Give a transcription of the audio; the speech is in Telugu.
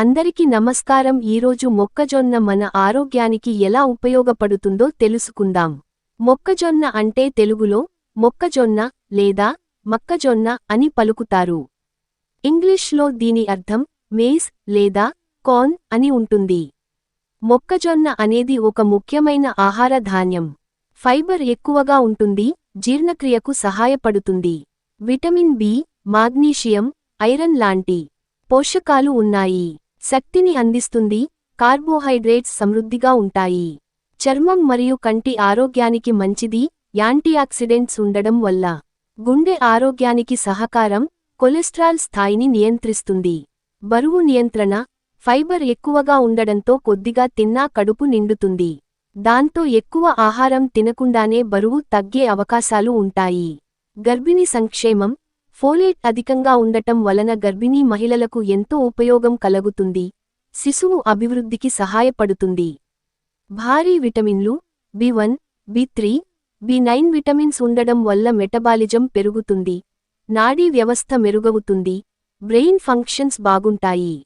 అందరికీ నమస్కారం. ఈరోజు మొక్కజొన్న మన ఆరోగ్యానికి ఎలా ఉపయోగపడుతుందో తెలుసుకుందాం. మొక్కజొన్న అంటే తెలుగులో మొక్కజొన్న లేదా మక్కజొన్న అని పలుకుతారు. ఇంగ్లీష్లో దీని అర్థం మేస్ లేదా కార్న్ అని ఉంటుంది. మొక్కజొన్న అనేది ఒక ముఖ్యమైన ఆహార ధాన్యం. ఫైబర్ ఎక్కువగా ఉంటుంది జీర్ణక్రియకు సహాయపడుతుంది. విటమిన్ బి మాగ్నీషియం ఐరన్ లాంటి పోషకాలు ఉన్నాయి. శక్తిని అందిస్తుంది కార్బోహైడ్రేట్స్ సమృద్ధిగా ఉంటాయి. చర్మం మరియు కంటి ఆరోగ్యానికి మంచిది యాంటీఆక్సిడెంట్స్ ఉండడం వల్ల. గుండె ఆరోగ్యానికి సహకారం కొలెస్ట్రాల్ స్థాయిని నియంత్రిస్తుంది. బరువు నియంత్రణ ఫైబర్ ఎక్కువగా ఉండడంతో కొద్దిగా తిన్నా కడుపు నిండుతుంది. దాంతో ఎక్కువ ఆహారం తినకుండానే బరువు తగ్గే అవకాశాలు ఉంటాయి. గర్భిణీ సంక్షేమం ఫోలేట్ అధికంగా ఉండటం వలన గర్భిణీ మహిళలకు ఎంతో ఉపయోగం కలుగుతుంది. శిశువు అభివృద్ధికి సహాయపడుతుంది. భారీ విటమిన్లు B one B three B nine vitamins ఉండడం వల్ల మెటబాలిజం పెరుగుతుంది. నాడీ వ్యవస్థ మెరుగవుతుంది. బ్రెయిన్ ఫంక్షన్స్ బాగుంటాయి.